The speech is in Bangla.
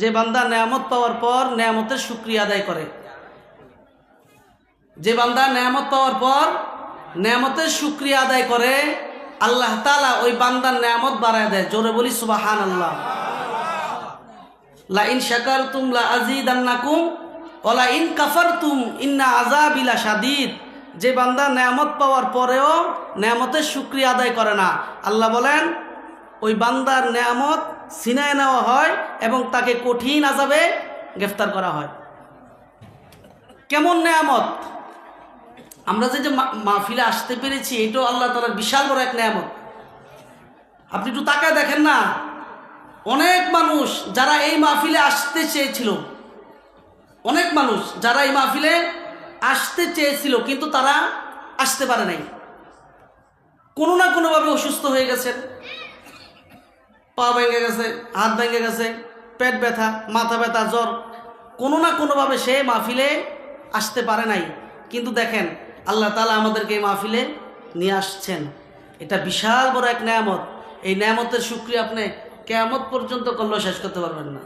যে বান্দা নেয়ামত পাওয়ার পর নেয়ামতের শুক্রিয়া আদায় করে। যে বান্দা নেয়ামত পাওয়ার পর নেয়ামতের শুক্রিয়া আদায় করে, আল্লাহ তালা ওই বান্দার নেয়ামত বাড়ায় দেয়। জোরে বলি সুবাহান আল্লাহ লা ইন শাকার তুম লা আজিদান্নাকুম ওলা ইন কাফার তুম ইন্না আজাবিলা সাদিদ যে বান্দা নেয়ামত পাওয়ার পরেও নেয়ামতের শুক্রিয়া আদায় করে না। আল্লাহ বলেন, ওই বান্দার নেয়ামত সিনায় নেওয়া হয় এবং তাকে কঠিন আজাবে গ্রেফতার করা হয়। কেমন নেয়ামত? আমরা যে যে মাহফিলে আসতে পেরেছি, এটাও আল্লাহ তালার বিশাল বড় এক নেয়ামত। আপনি একটু তাকায় দেখেন না, অনেক মানুষ যারা এই মাহফিলে আসতে চেয়েছিল, অনেক মানুষ যারা এই মাহফিলে আসতে চেয়েছিল, কিন্তু তারা আসতে পারে নাই। কোনো না কোনোভাবে অসুস্থ হয়ে গেছেন। পা ভেঙে গেছে, হাত ভেঙে গেছে, পেট ব্যথা, মাথা ব্যথা, জ্বর। কোনো না কোনোভাবে সে মাহফিলে আসতে পারে নাই। কিন্তু দেখেন, আল্লাহ তালা আমাদেরকে এই মাহফিলে নিয়ে আসছেন। এটা বিশাল বড় এক নিয়ামত। এই নিয়ামতের সুক্রিয়া আপনি কেয়ামত পর্যন্ত করলেও শেষ করতে পারবেন না।